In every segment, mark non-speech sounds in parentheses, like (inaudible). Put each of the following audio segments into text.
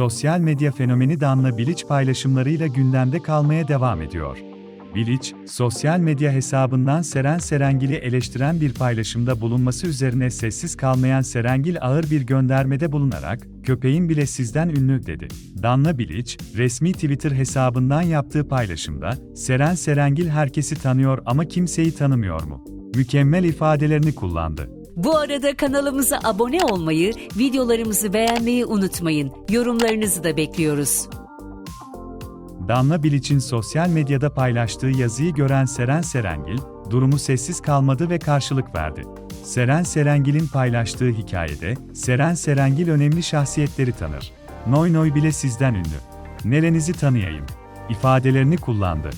sosyal medya fenomeni Danla Bilic paylaşımlarıyla gündemde kalmaya devam ediyor. Bilic, sosyal medya hesabından Seren Serengil'i eleştiren bir paylaşımda bulunması üzerine sessiz kalmayan Serengil ağır bir göndermede bulunarak, köpeğin bile sizden ünlü dedi. Danla Bilic, resmi Twitter hesabından yaptığı paylaşımda, Seren Serengil herkesi tanıyor ama kimseyi tanımıyor mu? Mükemmel ifadelerini kullandı. Bu arada kanalımıza abone olmayı, videolarımızı beğenmeyi unutmayın. Yorumlarınızı da bekliyoruz. Danla Bilic'in sosyal medyada paylaştığı yazıyı gören Seren Serengil, durumu sessiz kalmadı ve karşılık verdi. Seren Serengil'in paylaştığı hikayede, Seren Serengil önemli şahsiyetleri tanır. Noy noy bile sizden ünlü. Nerenizi tanıyayım? ifadelerini kullandı.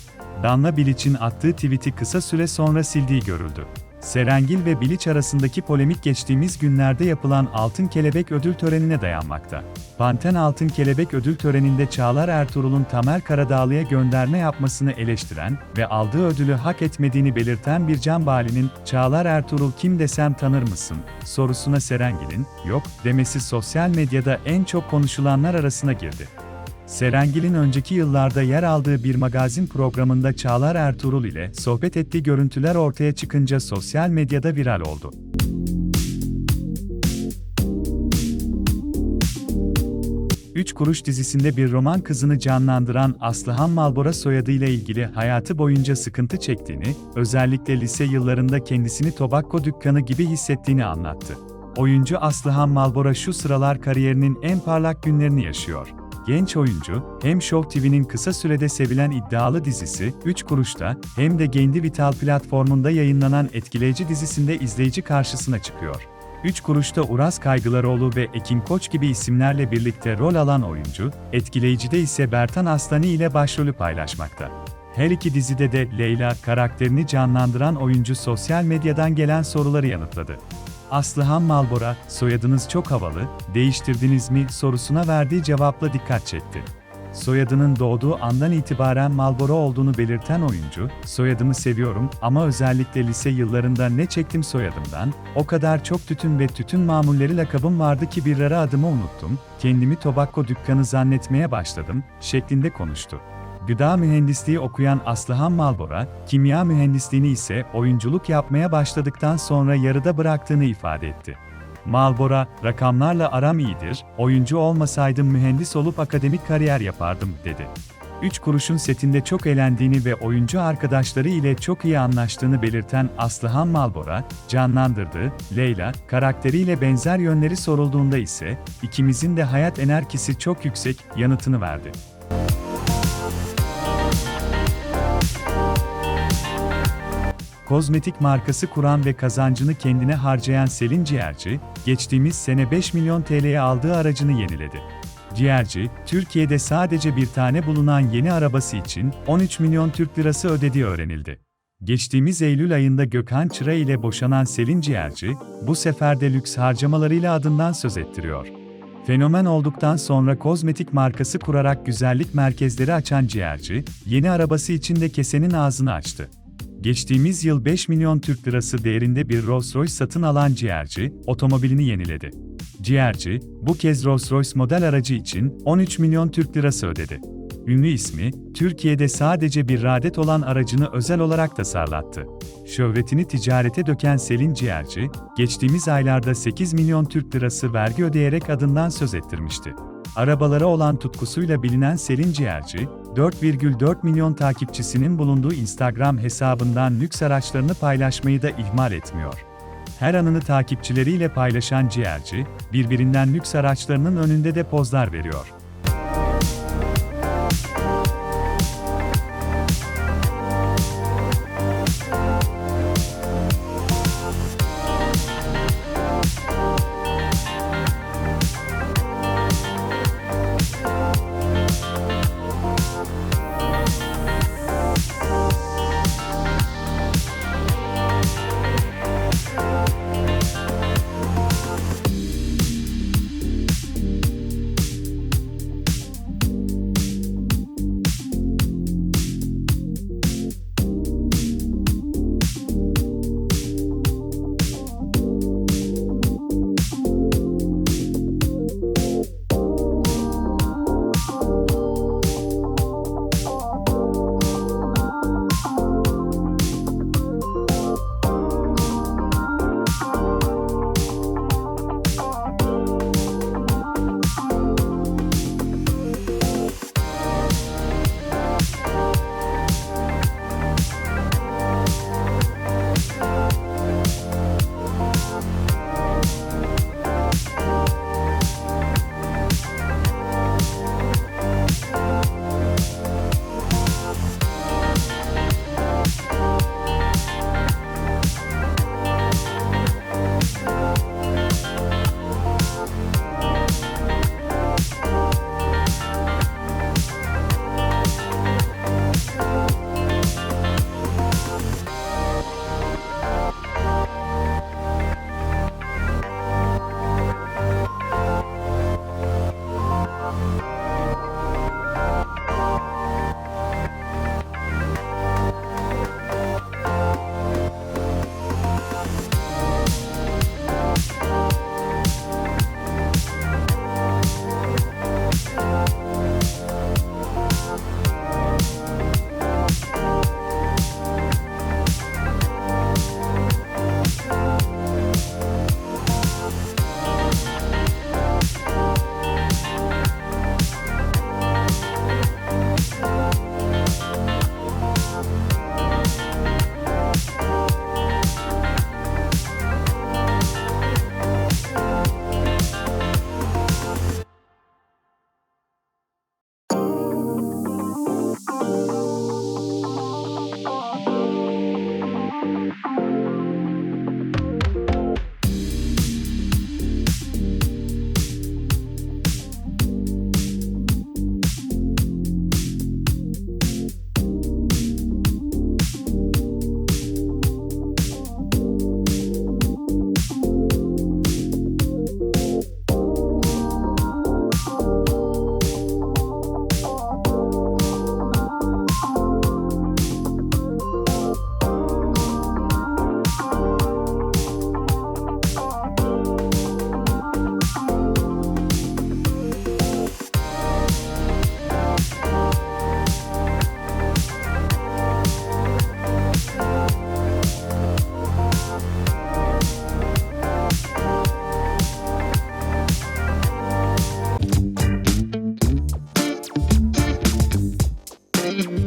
Danla Bilic'in attığı tweet'i kısa süre sonra sildiği görüldü. Serengil ve Bilic arasındaki polemik geçtiğimiz günlerde yapılan Altın Kelebek ödül törenine dayanmakta. Panten Altın Kelebek ödül töreninde Çağlar Ertuğrul'un Tamer Karadağlı'ya gönderme yapmasını eleştiren ve aldığı ödülü hak etmediğini belirten bir Can Bali'nin "Çağlar Ertuğrul kim desem tanır mısın?" sorusuna Serengil'in "Yok" demesi sosyal medyada en çok konuşulanlar arasına girdi. Serengil'in önceki yıllarda yer aldığı bir magazin programında Çağlar Ertuğrul ile sohbet ettiği görüntüler ortaya çıkınca sosyal medyada viral oldu. Üç Kuruş dizisinde bir roman kızını canlandıran Aslıhan Malbora soyadıyla ilgili hayatı boyunca sıkıntı çektiğini, özellikle lise yıllarında kendisini tobacco dükkanı gibi hissettiğini anlattı. Oyuncu Aslıhan Malbora şu sıralar kariyerinin en parlak günlerini yaşıyor. Genç oyuncu, hem Show TV'nin kısa sürede sevilen iddialı dizisi, 3 Kuruş'ta, hem de Gendi Vital platformunda yayınlanan etkileyici dizisinde izleyici karşısına çıkıyor. 3 Kuruş'ta Uras Kaygılaroğlu ve Ekin Koç gibi isimlerle birlikte rol alan oyuncu, etkileyicide ise Bertan Aslani ile başrolü paylaşmakta. Her iki dizide de Leyla karakterini canlandıran oyuncu sosyal medyadan gelen soruları yanıtladı. Aslıhan Malbora, soyadınız çok havalı, değiştirdiniz mi sorusuna verdiği cevapla dikkat çekti. Soyadının doğduğu andan itibaren Malbora olduğunu belirten oyuncu, soyadımı seviyorum ama özellikle lise yıllarında ne çektim soyadımdan, o kadar çok tütün ve tütün mamulleri lakabım vardı ki bir ara adımı unuttum, kendimi tobacco dükkanı zannetmeye başladım, şeklinde konuştu. Gıda mühendisliği okuyan Aslıhan Malbora, kimya mühendisliğini ise oyunculuk yapmaya başladıktan sonra yarıda bıraktığını ifade etti. Malbora, rakamlarla aram iyidir, oyuncu olmasaydım mühendis olup akademik kariyer yapardım, dedi. Üç kuruşun setinde çok eğlendiğini ve oyuncu arkadaşları ile çok iyi anlaştığını belirten Aslıhan Malbora, canlandırdığı Leyla karakteriyle benzer yönleri sorulduğunda ise ikimizin de hayat enerjisi çok yüksek yanıtını verdi. Kozmetik markası kuran ve kazancını kendine harcayan Selin Ciğerci, geçtiğimiz sene 5 milyon TL'ye aldığı aracını yeniledi. Ciğerci, Türkiye'de sadece bir tane bulunan yeni arabası için 13 milyon Türk lirası ödediği öğrenildi. Geçtiğimiz Eylül ayında Gökhan Çıra ile boşanan Selin Ciğerci, bu sefer de lüks harcamalarıyla adından söz ettiriyor. Fenomen olduktan sonra kozmetik markası kurarak güzellik merkezleri açan Ciğerci, yeni arabası için de kesenin ağzını açtı. Geçtiğimiz yıl 5 milyon Türk lirası değerinde bir Rolls-Royce satın alan Ciğerci, otomobilini yeniledi. Ciğerci, bu kez Rolls-Royce model aracı için 13 milyon Türk lirası ödedi. Ünlü ismi, Türkiye'de sadece bir radet olan aracını özel olarak tasarlattı. Şöhretini ticarete döken Selin Ciğerci, geçtiğimiz aylarda 8 milyon Türk lirası vergi ödeyerek adından söz ettirmişti. Arabalara olan tutkusuyla bilinen Selin Ciğerci, 4,4 milyon takipçisinin bulunduğu Instagram hesabından lüks araçlarını paylaşmayı da ihmal etmiyor. Her anını takipçileriyle paylaşan Ciğerci, birbirinden lüks araçlarının önünde de pozlar veriyor. Bye. (laughs)